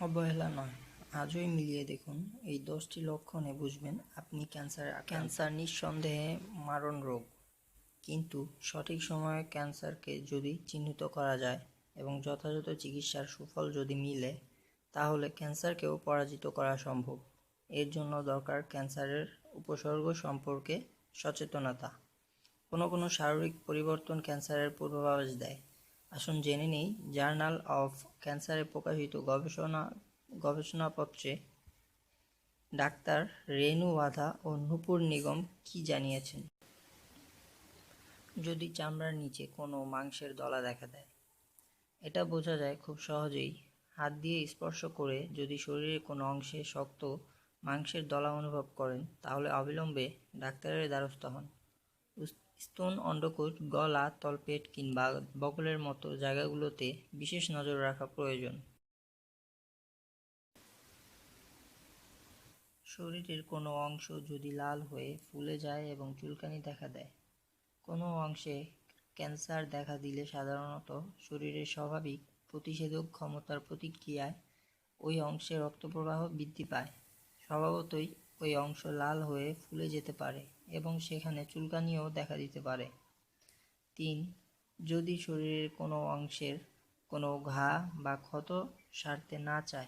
অবহেলা নয়। আজই মিলিয়ে দেখুন, এই দশটি লক্ষণে বুঝবেন আপনি ক্যান্সার ক্যান্সার নিঃসন্দেহে মারণ রোগ। কিন্তু সঠিক সময়ে ক্যান্সারকে যদি চিহ্নিত করা যায় এবং যথাযথ চিকিৎসার সুফল যদি মিলে, তাহলে ক্যান্সারকেও পরাজিত করা সম্ভব। এর জন্য দরকার ক্যান্সারের উপসর্গ সম্পর্কে সচেতনতা। কোনো কোনো শারীরিক পরিবর্তন ক্যান্সারের পূর্বাভাস দেয়। আসুন জেনে নেই, জার্নাল অফ ক্যান্সারে প্রকাশিত গবেষণা, গবেষণাপত্রে ডাক্তার রেনু ওয়াধা ও নূপুর নিগম কি জানিয়েছেন? যদি চামড়ার নিচে কোনো মাংসের দলা দেখা দেয়, এটা বোঝা যায় খুব সহজেই হাত দিয়ে স্পর্শ করে যদি শরীরের কোনো অংশে শক্ত মাংসের দলা অনুভব করেন, তাহলে অবিলম্বে ডাক্তারের দ্বারস্থ হন। স্তন, অন্ডকোষ, গলা, তলপেট কিংবা বগলের মতো জায়গাগুলোতে বিশেষ নজর রাখা প্রয়োজন। শরীরের কোনো অংশ যদি লাল হয়ে ফুলে যায় এবং চুলকানি দেখা দেয়, কোনো অংশে ক্যান্সার দেখা দিলে সাধারণত শরীরের স্বাভাবিক প্রতিষেধক ক্ষমতার প্রতিক্রিয়ায় ওই অংশে রক্তপ্রবাহ বৃদ্ধি পায়। স্বভাবতই ওই অংশ লাল হয়ে ফুলে যেতে পারে এবং সেখানে চুলকানিও দেখা দিতে পারে। তিন, যদি শরীরের কোনো অংশের কোনো ঘা বা ক্ষত সারতে না চায়।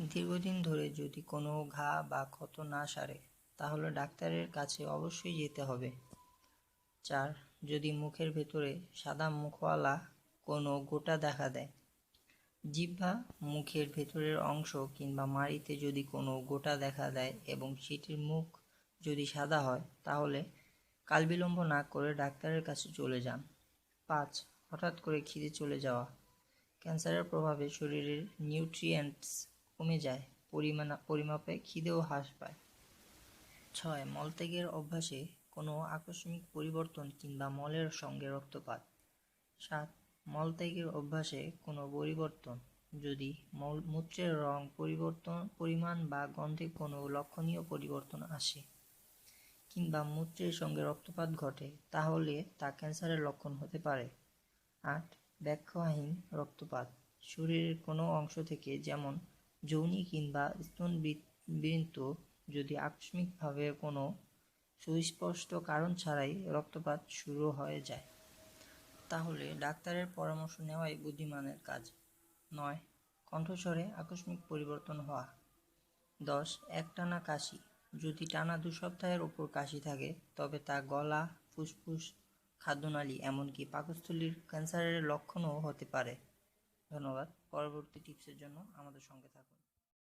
দীর্ঘদিন ধরে যদি কোনো ঘা বা ক্ষত না সারে, তাহলে ডাক্তারের কাছে অবশ্যই যেতে হবে। চার, যদি মুখের ভেতরে সাদা মুখওয়ালা কোনো গোটা দেখা দেয় জিহ্বা মুখের ভেতরের অংশ কিংবা মাড়িতে যদি কোনো গোটা দেখা দেয় এবং সেটির মুখ যদি সাদা হয়, তাহলে কালবিলম্ব না করে ডাক্তারের কাছে চলে যান। পাঁচ, হঠাৎ করে খিদে চলে যাওয়া। ক্যান্সারের প্রভাবে শরীরের নিউট্রিয়েন্টস কমে যায়, পরিমাণ, পরিমাপে খিদেও হ্রাস পায়। ছয়, মলত্যাগের অভ্যাসে কোনো আকস্মিক পরিবর্তন কিংবা মলের সঙ্গে রক্তপাত। সাত মলত্যাগের অভ্যাসে কোনো পরিবর্তন, যদি মল মূত্রের রং পরিবর্তন, পরিমাণ বা গন্ধে কোনো লক্ষণীয় পরিবর্তন আসে কিংবা মূত্রের সঙ্গে রক্তপাত ঘটে, তাহলে তা ক্যান্সারের লক্ষণ হতে পারে। আট, ব্যাখ্যাহীন রক্তপাত, শরীরের কোনো অংশ থেকে যেমন যৌনি কিংবা স্তনবৃন্ত যদি আকস্মিকভাবে কোনো সুস্পষ্ট কারণ ছাড়াই রক্তপাত শুরু হয়ে যায়। তাহলে ডাক্তারের পরামর্শ নেওয়াই বুদ্ধিমানের কাজ। নয়, কণ্ঠস্বরে আকস্মিক পরিবর্তন হওয়া। দশ, একটানা কাশি। যদি টানা দু সপ্তাহের ওপর কাশি থাকে, তবে তা গলা, ফুসফুস, খাদ্যনালী, এমনকি পাকস্থলীর ক্যান্সারের লক্ষণও হতে পারে। ধন্যবাদ। পরবর্তী টিপসের জন্য আমাদের সঙ্গে থাকুন।